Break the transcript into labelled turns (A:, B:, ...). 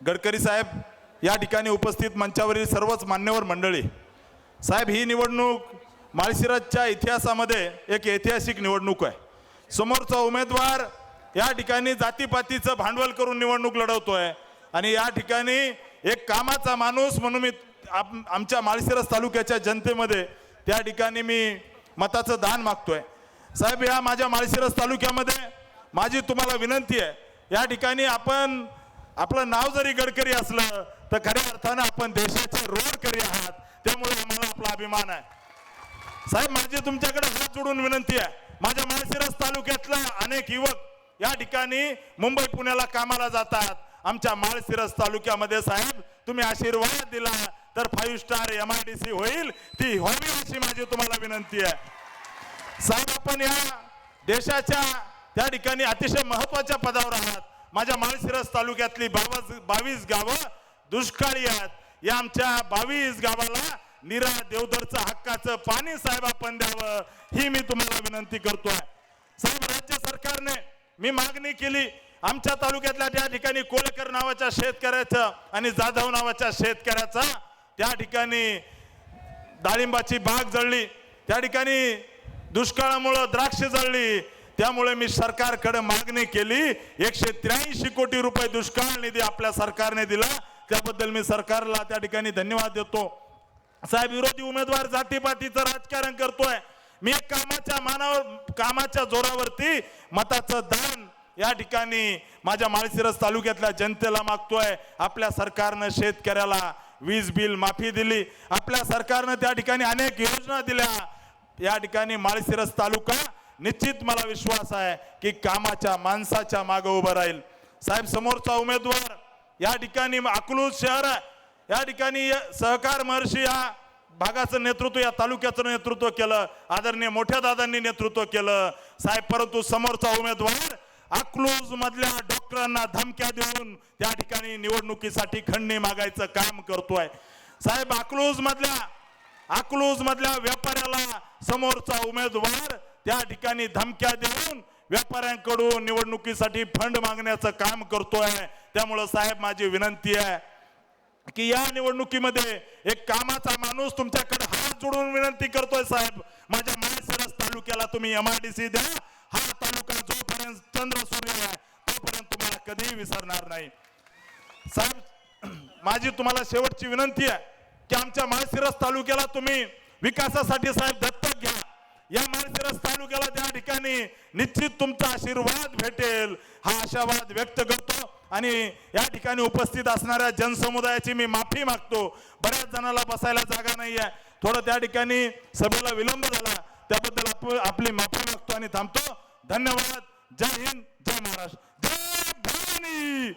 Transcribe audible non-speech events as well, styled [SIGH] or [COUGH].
A: गडकरी साहेब या ठिकाणी उपस्थित मंचावरील सर्वच मान्यवर मंडळी. साहेब ही निवडणूक माळशिरसच्या इतिहासामध्ये एक ऐतिहासिक निवडणूक आहे. समोरचा उमेदवार या ठिकाणी जातीपातीचं भांडवल करून निवडणूक लढवतोय आणि या ठिकाणी एक कामाचा माणूस म्हणून मी आम- आमच्या माळशिरस तालुक्याच्या जनतेमध्ये त्या ठिकाणी मी मताचं दान मागतोय. साहेब या माझ्या माळशिरस तालुक्यामध्ये माझी तुम्हाला विनंती आहे या ठिकाणी आपण आपलं नाव जरी गडकरी असलं तर खऱ्या अर्थानं आपण देशाचे रोडकरी आहात. त्यामुळे आम्हाला आपला अभिमान आहे. साहेब माझी तुमच्याकडे हात जोडून विनंती आहे. माझ्या माळशिरस तालुक्यातला अनेक युवक या ठिकाणी मुंबई पुण्याला कामाला जातात. आमच्या माळशिरस तालुक्यामध्ये साहेब तुम्ही आशीर्वाद दिला तर five star M I D C होईल. ती होवी अशी माझी तुम्हाला विनंती आहे. साहेब आपण या देशाच्या त्या ठिकाणी अतिशय महत्त्वाच्या पदावर आहात. माझ्या माळशिरस तालुक्यातली बावीस बावीस गावं दुष्काळी आहेत. या आमच्या बावीस गावाला निरा देवधरचं हक्काचं पाणी साहेब आपण द्यावं ही मी तुम्हाला विनंती करतोय. साहेब राज्य सरकारने मी मागणी केली आमच्या तालुक्यातल्या त्या ठिकाणी कोळकर नावाच्या शेतकऱ्याचं आणि जाधव नावाच्या शेतकऱ्याचा त्या ठिकाणी डाळिंबाची बाग जळली त्या ठिकाणी दुष्काळामुळं द्राक्ष जळली त्यामुळे मी सरकारकडे मागणी केली एकशे त्र्याऐंशी कोटी रुपये दुष्काळ निधी आपल्या सरकारने दिला. त्याबद्दल मी सरकारला त्या ठिकाणी धन्यवाद देतो. साहेब विरोधी उमेदवार जातीपातीचं राजकारण करतोय. मी कामाच्या मानावर कामाच्या जोरावरती मताचं दान या ठिकाणी माझ्या माळशिरस तालुक्यातल्या जनतेला मागतोय. आपल्या सरकारनं शेतकऱ्याला वीज बिल माफी दिली. आपल्या सरकारनं त्या ठिकाणी अनेक योजना दिल्या. या ठिकाणी माळशिरस तालुका निश्चित मला विश्वास आहे की कामाच्या माणसाच्या मागं उभं राहील. साहेब समोरचा उमेदवार या ठिकाणी अकलूज शहर आहे. या ठिकाणी सहकार महर्षी या भागाचं नेतृत्व या तालुक्याचं नेतृत्व केलं. आदरणीय मोठ्या दादांनी नेतृत्व केलं. साहेब परंतु समोरचा उमेदवार अकलूज मधल्या डॉक्टरांना धमक्या देऊन त्या ठिकाणी निवडणुकीसाठी खंडणी मागायचं काम करतोय. साहेब अकलूज मधल्या अकलूज मधल्या व्यापाऱ्याला समोरचा उमेदवार त्या ठिकाणी धमक्या देऊन व्यापाऱ्यांकडून निवडणुकीसाठी फंड मागण्याचं काम करतोय. त्यामुळं साहेब माझी विनंती आहे की या निवडणुकीमध्ये एक कामाचा माणूस तुमच्याकडे हात जोडून विनंती करतोय साहेब. माझ्या माळशिरस तालुक्याला तुम्ही एमआयडीसी द्या. हा तालुका जोपर्यंत चंद्र सूर्य आहे तोपर्यंत तुम्हाला कधीही विसरणार नाही. साहेब [CLEARS THROAT] माझी तुम्हाला शेवटची विनंती आहे की आमच्या माळशिरस तालुक्याला तुम्ही विकासासाठी साहेब या माळशिरस तालुक्याला त्या ठिकाणी. निश्चित तुमचा आशीर्वाद भेटेल. हा आशावाद व्यक्त करतो. आणि या ठिकाणी उपस्थित असणाऱ्या जनसमुदायाची मी माफी मागतो. बऱ्याच जणाला बसायला जागा नाही आहे थोडं त्या ठिकाणी सभेला विलंब झाला. त्याबद्दल आप- आपली माफी मागतो आणि थांबतो. धन्यवाद. जय हिंद. जय महाराष्ट्र. जय भवानी.